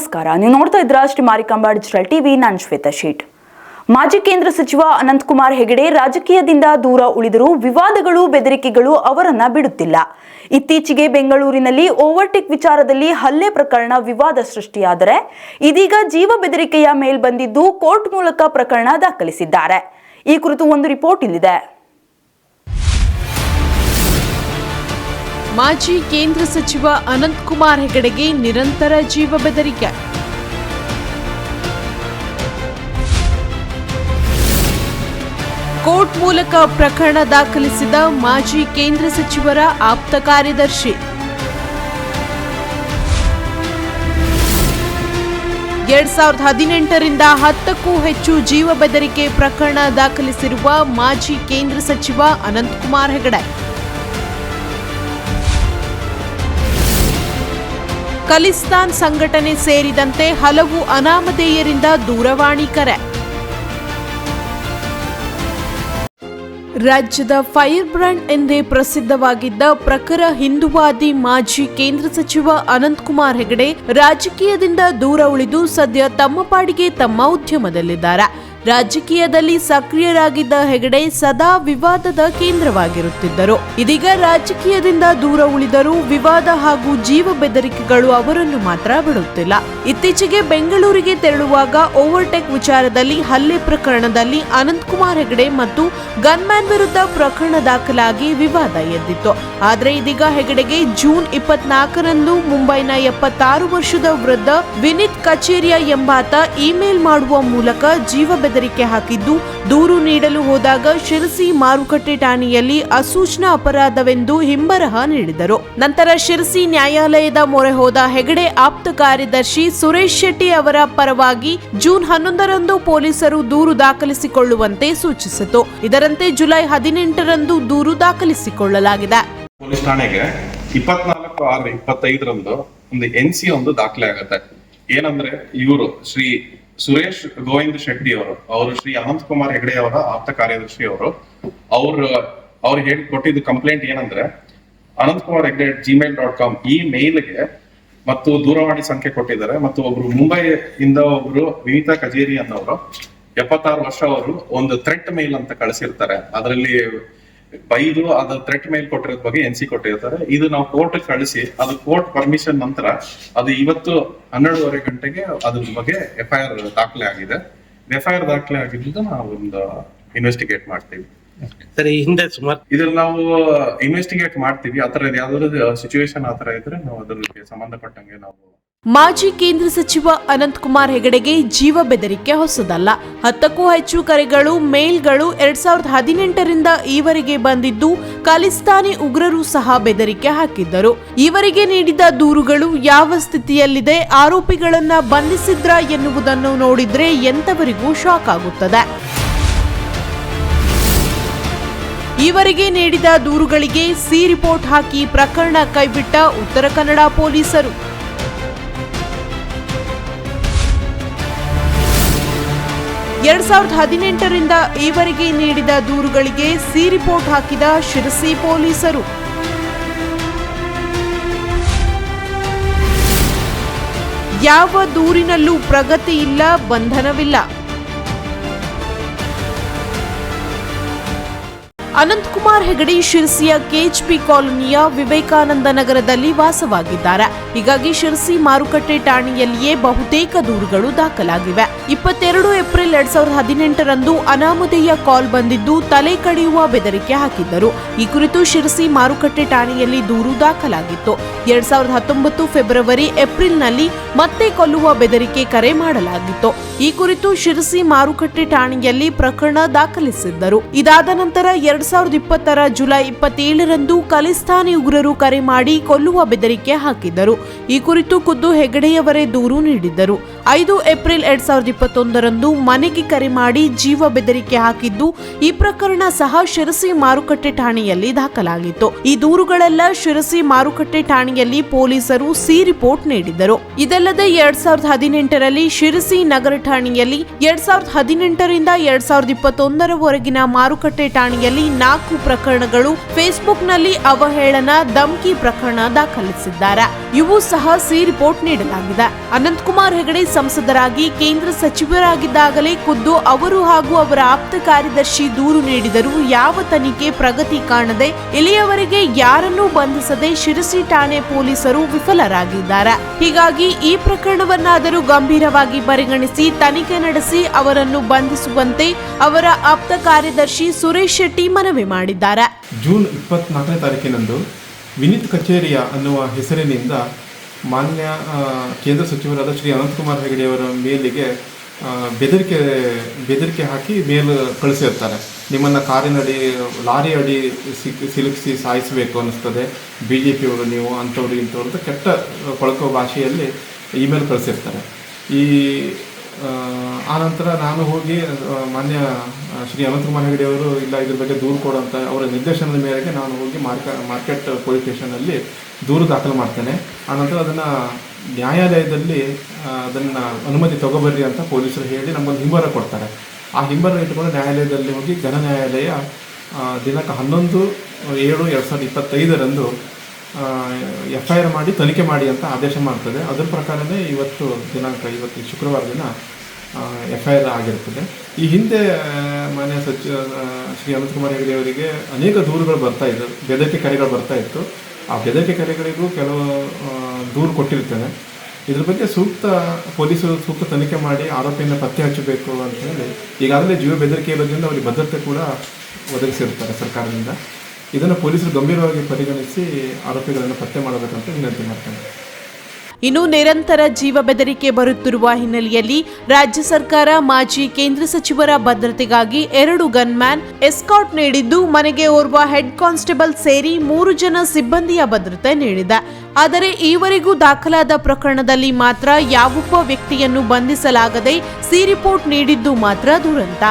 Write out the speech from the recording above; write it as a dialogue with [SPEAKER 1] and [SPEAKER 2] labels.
[SPEAKER 1] ನಮಸ್ಕಾರ. ನೀವು ನೋಡ್ತಾ ಇದ್ರ ಶ್ರೀ ಮಾರಿಕಾಂಬಾ ಡಿಜಿಟಲ್ ಟಿವಿ. ನಾನು ಶ್ವೇತಾ ಶೇಟ್. ಮಾಜಿ ಕೇಂದ್ರ ಸಚಿವ ಅನಂತಕುಮಾರ್ ಹೆಗಡೆ ರಾಜಕೀಯದಿಂದ ದೂರ ಉಳಿದರೂ ವಿವಾದಗಳು, ಬೆದರಿಕೆಗಳು ಅವರನ್ನ ಬಿಡುತ್ತಿಲ್ಲ. ಇತ್ತೀಚೆಗೆ ಬೆಂಗಳೂರಿನಲ್ಲಿ ಓವರ್ಟೇಕ್ ವಿಚಾರದಲ್ಲಿ ಹಲ್ಲೆ ಪ್ರಕರಣ ವಿವಾದ ಸೃಷ್ಟಿಯಾದರೆ ಇದೀಗ ಜೀವ ಬೆದರಿಕೆಯ ಮೇಲ್ಬಂದಿದ್ದು ಕೋರ್ಟ್ ಮೂಲಕ ಪ್ರಕರಣ ದಾಖಲಿಸಿದ್ದಾರೆ. ಈ ಕುರಿತು ಒಂದು ರಿಪೋರ್ಟ್ ಇಲ್ಲಿದೆ.
[SPEAKER 2] ಮಾಜಿ ಕೇಂದ್ರ ಸಚಿವ ಅನಂತಕುಮಾರ್ ಹೆಗಡೆಗೆ ನಿರಂತರ ಜೀವ ಬೆದರಿಕೆ. ಕೋರ್ಟ್ ಮೂಲಕ ಪ್ರಕರಣ ದಾಖಲಿಸಿದ ಮಾಜಿ ಕೇಂದ್ರ ಸಚಿವರ ಆಪ್ತ ಕಾರ್ಯದರ್ಶಿ. ಎರಡ್ ಸಾವಿರದ ಹದಿನೆಂಟರಿಂದ ಹತ್ತಕ್ಕೂ ಹೆಚ್ಚು ಜೀವ ಬೆದರಿಕೆ ಪ್ರಕರಣ ದಾಖಲಿಸಿರುವ ಮಾಜಿ ಕೇಂದ್ರ ಸಚಿವ ಅನಂತಕುಮಾರ್ ಹೆಗಡೆ. ಖಲಿಸ್ತಾನ್ ಸಂಘಟನೆ ಸೇರಿದಂತೆ ಹಲವು ಅನಾಮಧೇಯರಿಂದ ದೂರವಾಣಿ ಕರೆ. ರಾಜ್ಯದ ಫೈರ್ ಬ್ರ್ಯಾಂಡ್ ಎಂದೇ ಪ್ರಸಿದ್ಧವಾಗಿದ್ದ ಪ್ರಖರ ಹಿಂದುವಾದಿ ಮಾಜಿ ಕೇಂದ್ರ ಸಚಿವ ಅನಂತಕುಮಾರ್ ಹೆಗಡೆ ರಾಜಕೀಯದಿಂದ ದೂರ ಉಳಿದು ಸದ್ಯ ತಮ್ಮ ಪಾಡಿಗೆ ತಮ್ಮ ಉದ್ಯಮದಲ್ಲಿದ್ದಾರೆ. ರಾಜಕೀಯದಲ್ಲಿ ಸಕ್ರಿಯರಾಗಿದ್ದ ಹೆಗಡೆ ಸದಾ ವಿವಾದದ ಕೇಂದ್ರವಾಗಿರುತ್ತಿದ್ದರು. ಇದೀಗ ರಾಜಕೀಯದಿಂದ ದೂರ ಉಳಿದರೂ ವಿವಾದ ಹಾಗೂ ಜೀವ ಬೆದರಿಕೆಗಳು ಅವರನ್ನು ಮಾತ್ರ ಬಿಡುತ್ತಿಲ್ಲ. ಇತ್ತೀಚೆಗೆ ಬೆಂಗಳೂರಿಗೆ ತೆರಳುವಾಗ ಓವರ್ಟೇಕ್ ವಿಚಾರದಲ್ಲಿ ಹಲ್ಲೆ ಪ್ರಕರಣದಲ್ಲಿ ಅನಂತಕುಮಾರ್ ಹೆಗಡೆ ಮತ್ತು ಗನ್ಮ್ಯಾನ್ ವಿರುದ್ಧ ಪ್ರಕರಣ ದಾಖಲಾಗಿ ವಿವಾದ ಎದ್ದಿತ್ತು. ಆದರೆ ಇದೀಗ ಹೆಗಡೆಗೆ ಜೂನ್ ಇಪ್ಪತ್ನಾಲ್ಕರಂದು ಮುಂಬೈನ ಎಪ್ಪತ್ತಾರು ವರ್ಷದ ವೃದ್ಧ ವಿನೀತ್ ಕಚೇರಿಯ ಎಂಬಾತ ಇಮೇಲ್ ಮಾಡುವ ಮೂಲಕ ಜೀವ ಬೆದರಿಕೆ ಹಾಕಿದ್ದು, ದೂರು ನೀಡಲು ಹೋದಾಗ ಶಿರಸಿ ಮಾರುಕಟ್ಟೆ ಠಾಣೆಯಲ್ಲಿ ಅಸೂಚನಾ ಅಪರಾಧವೆಂದು ಹಿಂಬರಹ ನೀಡಿದರು. ನಂತರ ಶಿರಸಿ ನ್ಯಾಯಾಲಯದ ಮೊರೆ ಹೋದ ಹೆಗಡೆ ಆಪ್ತ ಕಾರ್ಯದರ್ಶಿ ಸುರೇಶ್ ಶೆಟ್ಟಿ ಅವರ ಪರವಾಗಿ ಜೂನ್ ಹನ್ನೊಂದರಂದು ಪೊಲೀಸರು ದೂರು ದಾಖಲಿಸಿಕೊಳ್ಳುವಂತೆ ಸೂಚಿಸಿತು. ಇದರಂತೆ ಜುಲೈ ಹದಿನೆಂಟರಂದು ದೂರು ದಾಖಲಿಸಿಕೊಳ್ಳಲಾಗಿದೆ.
[SPEAKER 3] ಪೊಲೀಸ್ ಠಾಣೆಗೆ ಇಪ್ಪತ್ನಾಲ್ಕು ಆರು ಇಪ್ಪತ್ತೈದರಂದು ಒಂದು ಎನ್ ಸಿ ಒಂದು ದಾಖಲೆ ಆಗುತ್ತೆ. ಏನಂದ್ರೆ ಇವರು ಶ್ರೀ ಸುರೇಶ್ ಗೋವಿಂದ ಶೆಟ್ಟಿ ಅವರು ಅವರು ಶ್ರೀ ಅನಂತ್ ಕುಮಾರ್ ಹೆಗಡೆ ಅವರ ಆಪ್ತ ಕಾರ್ಯದರ್ಶಿ ಅವರು ಅವರು, ಅವ್ರು ಹೇಳಿ ಕೊಟ್ಟಿದ್ದು ಕಂಪ್ಲೇಂಟ್ ಏನಂದ್ರೆ, Anant Kumar Hegde Gmail dot com ಈ ಮೇಲ್ಗೆ ಮತ್ತು ದೂರವಾಣಿ ಸಂಖ್ಯೆ ಕೊಟ್ಟಿದ್ದಾರೆ. ಮತ್ತು ಒಬ್ರು ಮುಂಬೈ ಇಂದ ಒಬ್ರು ವಿನೀತಾ ಕಜೇರಿ ಅನ್ನೋರು ಎಪ್ಪತ್ತಾರು ವರ್ಷ ಅವರು ಒಂದು ಥ್ರೆಟ್ ಮೇಲ್ ಅಂತ ಕಳಿಸಿರ್ತಾರೆ. ಅದರಲ್ಲಿ ಬೈದು ಅದು ಥ್ರೆಟ್ ಮೇಲ್ ಕೊಟ್ಟಿರೋದ್ ಬಗ್ಗೆ ಎನ್ ಸಿ ಕೊಟ್ಟಿರ್ತಾರೆ ಇದು ನಾವು ಕೋರ್ಟ್ ಕಳಿಸಿ ಅದು ಕೋರ್ಟ್ ಪರ್ಮಿಷನ್ ನಂತರ ಅದು ಇವತ್ತು ಹನ್ನೆರಡುವರೆ ಗಂಟೆಗೆ ಅದ್ರ ಬಗ್ಗೆ ಎಫ್ ಐ ಆರ್ ದಾಖಲೆ ಆಗಿದೆ. ಎಫ್ ಐ ಆರ್ ದಾಖಲೆ ಆಗಿದ್ದು ನಾವು ಒಂದು ಇನ್ವೆಸ್ಟಿಗೇಟ್ ಮಾಡ್ತೀವಿ.
[SPEAKER 4] ಸರಿ ಹಿಂದೆ ಸುಮಾರು
[SPEAKER 3] ಇದ್ರಲ್ಲಿ ನಾವು ಇನ್ವೆಸ್ಟಿಗೇಟ್ ಮಾಡ್ತೀವಿ. ಆತರ ಯಾವ್ದಾದ್ರು ಸಿಚುವೇಶನ್ ಆತರ ಇದ್ರೆ ನಾವು ಅದ್ರ ಸಂಬಂಧಪಟ್ಟಂಗೆ ನಾವು
[SPEAKER 2] ಮಾಜಿ ಕೇಂದ್ರ ಸಚಿವ ಅನಂತಕುಮಾರ್ ಹೆಗಡೆಗೆ ಜೀವ ಬೆದರಿಕೆ ಹೊಸದಲ್ಲ. ಹತ್ತಕ್ಕೂ ಹೆಚ್ಚು ಕರೆಗಳು, ಮೇಲ್ಗಳು ಎರಡ್ ಸಾವಿರದ ಹದಿನೆಂಟರಿಂದ ಈವರೆಗೆ ಬಂದಿದ್ದು ಖಾಲಿಸ್ತಾನಿ ಉಗ್ರರು ಸಹ ಬೆದರಿಕೆ ಹಾಕಿದ್ದರು. ಈವರೆಗೆ ನೀಡಿದ ದೂರುಗಳು ಯಾವ ಸ್ಥಿತಿಯಲ್ಲಿದೆ, ಆರೋಪಿಗಳನ್ನ ಬಂಧಿಸಿದ್ರ ಎನ್ನುವುದನ್ನು ನೋಡಿದ್ರೆ ಎಂತವರಿಗೂ ಶಾಕ್ ಆಗುತ್ತದೆ. ಈವರೆಗೆ ನೀಡಿದ ದೂರುಗಳಿಗೆ ಸಿ ರಿಪೋರ್ಟ್ ಹಾಕಿ ಪ್ರಕರಣ ಕೈಬಿಟ್ಟ ಉತ್ತರ ಕನ್ನಡ ಪೊಲೀಸರು. ಎರಡ್ ಸಾವಿರದ ಹದಿನೆಂಟರಿಂದ ಈವರೆಗೆ ನೀಡಿದ ದೂರುಗಳಿಗೆ ಸಿ ರಿಪೋರ್ಟ್ ಹಾಕಿದ ಶಿರಸಿ ಪೊಲೀಸರು. ಯಾವ ದೂರಿನಲ್ಲೂ ಪ್ರಗತಿ ಇಲ್ಲ, ಬಂಧನವಿಲ್ಲ. ಅನಂತಕುಮಾರ್ ಹೆಗಡೆ ಶಿರ್ಸಿಯ ಕೆಎಚ್ಪಿ ಕಾಲೋನಿಯ ವಿವೇಕಾನಂದ ನಗರದಲ್ಲಿ ವಾಸವಾಗಿದ್ದಾರೆ. ಹೀಗಾಗಿ ಶಿರ್ಸಿ ಮಾರುಕಟ್ಟೆ ಠಾಣೆಯಲ್ಲಿಯೇ ಬಹುತೇಕ ದೂರುಗಳು ದಾಖಲಾಗಿವೆ. ಇಪ್ಪತ್ತೆರಡು ಏಪ್ರಿಲ್ ಎರಡ್ ಸಾವಿರದ ಹದಿನೆಂಟರಂದು ಅನಾಮಧೇಯ ಕಾಲ್ ಬಂದಿದ್ದು ತಲೆ ಕಡಿಯುವ ಬೆದರಿಕೆ ಹಾಕಿದ್ದರು. ಈ ಕುರಿತು ಶಿರಸಿ ಮಾರುಕಟ್ಟೆ ಠಾಣೆಯಲ್ಲಿ ದೂರು ದಾಖಲಾಗಿತ್ತು. ಎರಡ್ ಸಾವಿರದ ಹತ್ತೊಂಬತ್ತು ಫೆಬ್ರವರಿ ಏಪ್ರಿಲ್ನಲ್ಲಿ ಮತ್ತೆ ಕೊಲ್ಲುವ ಬೆದರಿಕೆ ಕರೆ ಮಾಡಲಾಗಿತ್ತು. ಈ ಕುರಿತು ಶಿರಸಿ ಮಾರುಕಟ್ಟೆ ಠಾಣೆಯಲ್ಲಿ ಪ್ರಕರಣ ದಾಖಲಿಸಿದ್ದರು. ಇದಾದ ನಂತರ ಎರಡ್ ಸಾವಿರದ ಇಪ್ಪತ್ತರ ಜುಲೈ ಇಪ್ಪತ್ತೇಳರಂದು ಖಲಿಸ್ತಾನಿ ಉಗ್ರರು ಕರೆ ಮಾಡಿ ಕೊಲ್ಲುವ ಬೆದರಿಕೆ ಹಾಕಿದ್ದರು. ಈ ಕುರಿತು ಖುದ್ದು ಹೆಗಡೆಯವರೇ ದೂರು ನೀಡಿದ್ದರು. ಐದು ಏಪ್ರಿಲ್ ಎರಡ್ ಸಾವಿರದ ಇಪ್ಪತ್ತೊಂದರಂದು ಮನೆಗೆ ಕರೆ ಮಾಡಿ ಜೀವ ಬೆದರಿಕೆ ಹಾಕಿದ್ದು ಈ ಪ್ರಕರಣ ಸಹ ಶಿರಸಿ ಮಾರುಕಟ್ಟೆ ಠಾಣೆಯಲ್ಲಿ ದಾಖಲಾಗಿತ್ತು. ಈ ದೂರುಗಳೆಲ್ಲ ಶಿರಸಿ ಮಾರುಕಟ್ಟೆ ಠಾಣೆಯಲ್ಲಿ ಪೊಲೀಸರು ಸಿ ರಿಪೋರ್ಟ್ ನೀಡಿದರು ಇದಲ್ಲದೆ ಎರಡ್ ಸಾವಿರದ ಹದಿನೆಂಟರಲ್ಲಿ ಶಿರಸಿ ನಗರ ಠಾಣೆಯಲ್ಲಿ ಎರಡ್ ಸಾವಿರದ ಹದಿನೆಂಟರಿಂದ ಎರಡ್ ಸಾವಿರದ ಇಪ್ಪತ್ತೊಂದರವರೆಗಿನ ಮಾರುಕಟ್ಟೆ ಠಾಣೆಯಲ್ಲಿ ನಾಲ್ಕು ಪ್ರಕರಣಗಳು ಫೇಸ್ಬುಕ್ನಲ್ಲಿ ಅವಹೇಳನ, ಧಮ್ಕಿ ಪ್ರಕರಣ ದಾಖಲಿಸಿದ್ದಾರೆ. ಇವು ಸಹ ಸಿ ರಿಪೋರ್ಟ್ ನೀಡಲಾಗಿದೆ. ಅನಂತಕುಮಾರ್ ಹೆಗಡೆ ಸಂಸದರಾಗಿ ಕೇಂದ್ರ ಸಚಿವರಾಗಿದ್ದಾಗಲೇ ಖುದ್ದು ಅವರು ಹಾಗೂ ಅವರ ಆಪ್ತ ಕಾರ್ಯದರ್ಶಿ ದೂರು ನೀಡಿದರೂ ಯಾವ ತನಿಖೆ ಪ್ರಗತಿ ಕಾಣದೆ ಇಲ್ಲಿಯವರೆಗೆ ಯಾರನ್ನೂ ಬಂಧಿಸದೆ ಶಿರಸಿ ಠಾಣೆ ಪೊಲೀಸರು ವಿಫಲರಾಗಿದ್ದಾರೆ. ಹೀಗಾಗಿ ಈ ಪ್ರಕರಣವನ್ನಾದರೂ ಗಂಭೀರವಾಗಿ ಪರಿಗಣಿಸಿ ತನಿಖೆ ನಡೆಸಿ ಅವರನ್ನು ಬಂಧಿಸುವಂತೆ ಅವರ ಆಪ್ತ ಕಾರ್ಯದರ್ಶಿ ಸುರೇಶ್ ಶೆಟ್ಟಿ ಮನವಿ ಮಾಡಿದ್ದಾರೆ.
[SPEAKER 5] ಜೂನ್ ಇಪ್ಪತ್ನಾಲ್ಕನೇ ತಾರೀಕಿನಂದು ವಿನೀತ್ ಕಚೇರಿಯ ಅನ್ನುವ ಹೆಸರಿನಿಂದ ಮಾನ್ಯ ಕೇಂದ್ರ ಸಚಿವರಾದ ಶ್ರೀ ಅನಂತಕುಮಾರ್ ಹೆಗಡೆಯವರ ಮೇಲಿಗೆ ಬೆದರಿಕೆ ಬೆದರಿಕೆ ಹಾಕಿ ಮೇಲ್ ಕಳಿಸಿರ್ತಾರೆ. ನಿಮ್ಮನ್ನು ಕಾರಿನಡಿ, ಲಾರಿ ಅಡಿ ಸಿಲುಕಿಸಿ ಸಾಯಿಸಬೇಕು ಅನ್ನಿಸ್ತದೆ. ಬಿ ಜೆ ಪಿಯವರು ನೀವು, ಅಂಥವ್ರು ಇಂಥವ್ರು ಅಂತ ಕೆಟ್ಟ ಕೊಳಕೋ ಭಾಷೆಯಲ್ಲಿ ಇಮೇಲ್ ಕಳಿಸಿರ್ತಾರೆ. ಈ ಆನಂತರ ನಾನು ಹೋಗಿ ಮಾನ್ಯ ಶ್ರೀ ಅನಂತಕುಮಾರ್ ಹೆಗಡೆ ಅವರು ಇಲ್ಲ ಇದ್ರ ಬಗ್ಗೆ ದೂರು ಕೊಡುವಂತ ಅವರ ನಿರ್ದೇಶನದ ಮೇರೆಗೆ ನಾನು ಹೋಗಿ ಮಾರ್ಕ ಮಾರ್ಕೆಟ್ ಪೊಲೀಸ್ ಸ್ಟೇಷನಲ್ಲಿ ದೂರು ದಾಖಲು ಮಾಡ್ತೇನೆ. ಆನಂತರ ಅದನ್ನು ನ್ಯಾಯಾಲಯದಲ್ಲಿ ಅದನ್ನು ಅನುಮತಿ ತಗೋಬರ್ರಿ ಅಂತ ಪೊಲೀಸರು ಹೇಳಿ ನಮಗೆ ಹಿಂಬರ ಕೊಡ್ತಾರೆ. ಆ ಹಿಂಬರ ಇಟ್ಟುಕೊಂಡು ನ್ಯಾಯಾಲಯದಲ್ಲಿ ಹೋಗಿ ಜನ ನ್ಯಾಯಾಲಯ ಆ, ದಿನಾಂಕ ಹನ್ನೊಂದು ಏಳು ಎರಡು ಸಾವಿರದ ಇಪ್ಪತ್ತೈದರಂದು ಎಫ್ ಐ ಆರ್ ಮಾಡಿ ತನಿಖೆ ಮಾಡಿ ಅಂತ ಆದೇಶ ಮಾಡ್ತದೆ. ಅದರ ಪ್ರಕಾರವೇ ಇವತ್ತು ದಿನಾಂಕ, ಇವತ್ತು ಶುಕ್ರವಾರ ದಿನ ಎಫ್ ಐ ಆರ್ ಆಗಿರ್ತದೆ. ಈ ಹಿಂದೆ ಮಾನ್ಯ ಸಚಿವ ಶ್ರೀ ಅನಂತಕುಮಾರ್ ಹೆಗಡೆ ಅವರಿಗೆ ಅನೇಕ ದೂರುಗಳು ಬರ್ತಾ ಇದ್ದವು ಬೆದರಿಕೆ ಕರೆಗಳು ಬರ್ತಾ ಇತ್ತು. ಆ ಬೆದರಿಕೆ ಕರೆಗಳಿಗೂ ಕೆಲವು ದೂರು ಕೊಟ್ಟಿರ್ತೇನೆ. ಇದ್ರ ಬಗ್ಗೆ ಸೂಕ್ತ ಪೊಲೀಸರು ಸೂಕ್ತ ತನಿಖೆ ಮಾಡಿ ಆರೋಪಿಯನ್ನು ಪತ್ತೆ ಹಚ್ಚಬೇಕು ಅಂತ ಹೇಳಿ ಈಗಾಗಲೇ ಜೀವ ಬೆದರಿಕೆ ಇರೋದ್ರಿಂದ ಅವರಿಗೆ ಭದ್ರತೆ ಕೂಡ ಒದಗಿಸಿರ್ತಾರೆ ಸರ್ಕಾರದಿಂದ. ಇದನ್ನು ಪೊಲೀಸರು ಗಂಭೀರವಾಗಿ ಪರಿಗಣಿಸಿ ಆರೋಪಿಗಳನ್ನು ಪತ್ತೆ ಮಾಡಬೇಕಂತ ವಿನಂತಿ ಮಾಡ್ತೇನೆ.
[SPEAKER 2] ಇನ್ನು ನಿರಂತರ ಜೀವ ಬೆದರಿಕೆ ಬರುತ್ತಿರುವ ಹಿನ್ನೆಲೆಯಲ್ಲಿ ರಾಜ್ಯ ಸರ್ಕಾರ ಮಾಜಿ ಕೇಂದ್ರ ಸಚಿವರ ಭದ್ರತೆಗಾಗಿ ಎರಡು ಗನ್ಮ್ಯಾನ್ ಎಸ್ಕಾಟ್ ನೀಡಿದ್ದು, ಮನೆಗೆ ಓರ್ವ ಹೆಡ್ ಕಾನ್ಸ್ಟೇಬಲ್ ಸೇರಿ ಮೂರು ಜನ ಸಿಬ್ಬಂದಿಯ ಭದ್ರತೆ ನೀಡಿದೆ. ಆದರೆ ಈವರೆಗೂ ದಾಖಲಾದ ಪ್ರಕರಣದಲ್ಲಿ ಮಾತ್ರ ಯಾವೊಬ್ಬ ವ್ಯಕ್ತಿಯನ್ನು ಬಂಧಿಸಲಾಗದೆ ಸಿ ರಿಪೋರ್ಟ್ ನೀಡಿದ್ದು ಮಾತ್ರ ದುರಂತ.